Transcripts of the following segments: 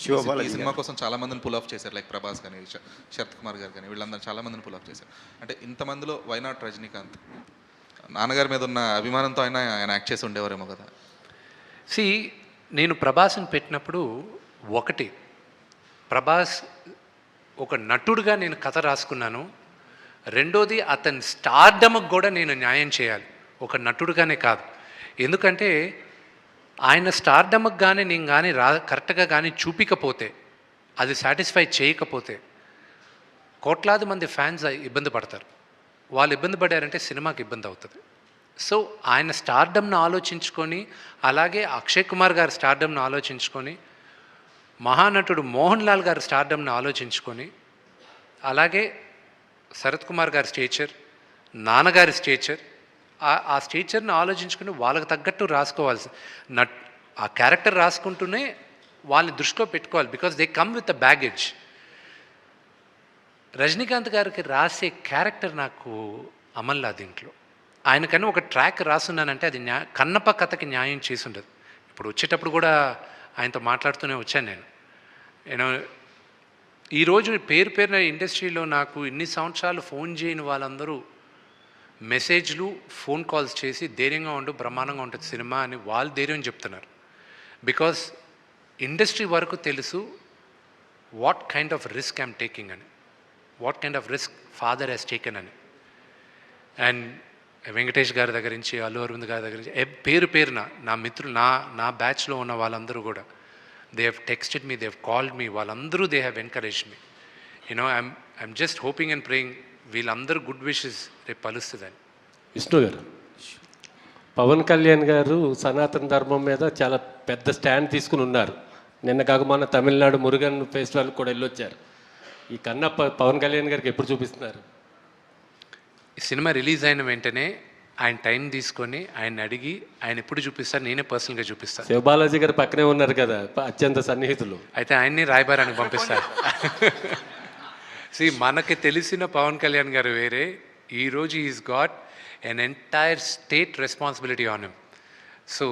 ఈ సినిమా కోసం చాలా మందిని పుల్ ఆఫ్ చేశారు లైక్ ప్రభాస్ కానీ శరత్ కుమార్ గారు కానీ వీళ్ళందరూ చాలా మందిని పుల్ ఆఫ్ చేశారు. అంటే ఇంతమందిలో వైనాట్ రజనీకాంత్? నాన్నగారి మీద ఉన్న అభిమానంతో ఆయన ఆయన యాక్ట్ చేసి ఉండేవారేమో కదా. సి నేను ప్రభాస్ని పెట్టినప్పుడు ఒకటి ప్రభాస్ ఒక నటుడుగా నేను కథ రాసుకున్నాను. రెండోది అతని స్టార్డమ్కి కూడా నేను న్యాయం చేయాలి. ఒక నటుడుగానే కాదు. ఎందుకంటే ఆయన స్టార్డమ్కి కానీ నేను కానీ రా కరెక్ట్గా కానీ చూపికపోతే అది సాటిస్ఫై చేయకపోతే కోట్లాది మంది ఫ్యాన్స్ ఇబ్బంది పడతారు. వాళ్ళు ఇబ్బంది పడారంటే సినిమాకి ఇబ్బంది అవుతుంది. సో ఆయన స్టార్డమ్ను ఆలోచించుకొని అలాగే అక్షయ్ కుమార్ గారి స్టార్డమ్ను ఆలోచించుకొని మహానటుడు మోహన్ లాల్ గారి స్టార్డమ్ను ఆలోచించుకొని అలాగే శరత్ కుమార్ గారి స్టేచర్ నాన్నగారి స్టేచర్ ఆ- ఆ ఆలోచించుకుని వాళ్ళకి తగ్గట్టు రాసుకోవాల్సి నట్ ఆ క్యారెక్టర్ రాసుకుంటూనే వాళ్ళని దృష్టిలో పెట్టుకోవాలి because they come with a baggage Rajinikanth గారికి రాసే క్యారెక్టర్ నాకు అమల్లా దీంట్లో. ఆయనకని ఒక ట్రాక్ రాసున్నానంటే అది న్యా కన్నప్ప కథకి న్యాయం చేసి ఉండదు ఇప్పుడు వచ్చేటప్పుడు కూడా ఆయనతో మాట్లాడుతూనే వచ్చాను నేను. నేను ఈరోజు పేరు పేరున ఇండస్ట్రీలో నాకు ఇన్ని సంవత్సరాలు ఫోన్ చేయని వాళ్ళందరూ మెసేజ్లు ఫోన్ కాల్స్ చేసి ధైర్యంగా ఉండు బ్రహ్మాండంగా ఉంటుంది సినిమా అని వాళ్ళు ధైర్యం చెప్తున్నారు. బికాస్ ఇండస్ట్రీ వరకు తెలుసు what kind of risk I'm taking అని. What kind of risk father has taken అని. అండ్ వెంకటేష్ గారి దగ్గర నుంచి అల్లు అరవింద్ గారి దగ్గర నుంచి పేరు పేరున నా మిత్రులు నా నా బ్యాచ్లో ఉన్న వాళ్ళందరూ కూడా they have texted me they have called me వాళ్ళందరూ they have encourage me you know I'm I'm just hoping and praying వీళ్ళందరూ గుడ్ విషెస్ రేపు పలుస్తుందని విష్ణు గారు పవన్ కళ్యాణ్ గారు సనాతన ధర్మం మీద చాలా పెద్ద స్టాండ్ తీసుకుని ఉన్నారు. నిన్న కాక మొన్న తమిళనాడు మురుగన్ ఫెస్టివల్ కూడా వెళ్ళొచ్చారు. ఈ కన్నప్ప పవన్ కళ్యాణ్ గారికి ఎప్పుడు చూపిస్తున్నారు? ఈ సినిమా రిలీజ్ అయిన వెంటనే ఆయన టైం తీసుకొని ఆయన అడిగి ఆయన ఎప్పుడు చూపిస్తారు నేనే పర్సనల్గా చూపిస్తాను శివబాలాజీ గారు పక్కనే ఉన్నారు కదా అత్యంత సన్నిహితులు. అయితే ఆయన్ని రాయబారానికి పంపిస్తారు. సి మనకి తెలిసిన పవన్ కళ్యాణ్ గారు వేరే. ఈరోజు is got an entire state responsibility on him so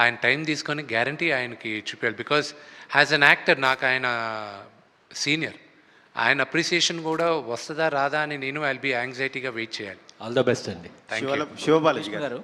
ఆయన టైం తీసుకొని గ్యారంటీ ఆయనకి చూపించాలి బికాస్ యాజ్ అన్ యాక్టర్ నాకు ఆయన సీనియర్ ఆయన అప్రిసియేషన్ కూడా వస్తుందా రాదా అని నేను ఐల్ బి యాంగ్జైటీగా వెయిట్ చేయాలి. ఆల్ ద బెస్ట్ అండి. థ్యాంక్ యూ శివల శివబాలాజీ గారు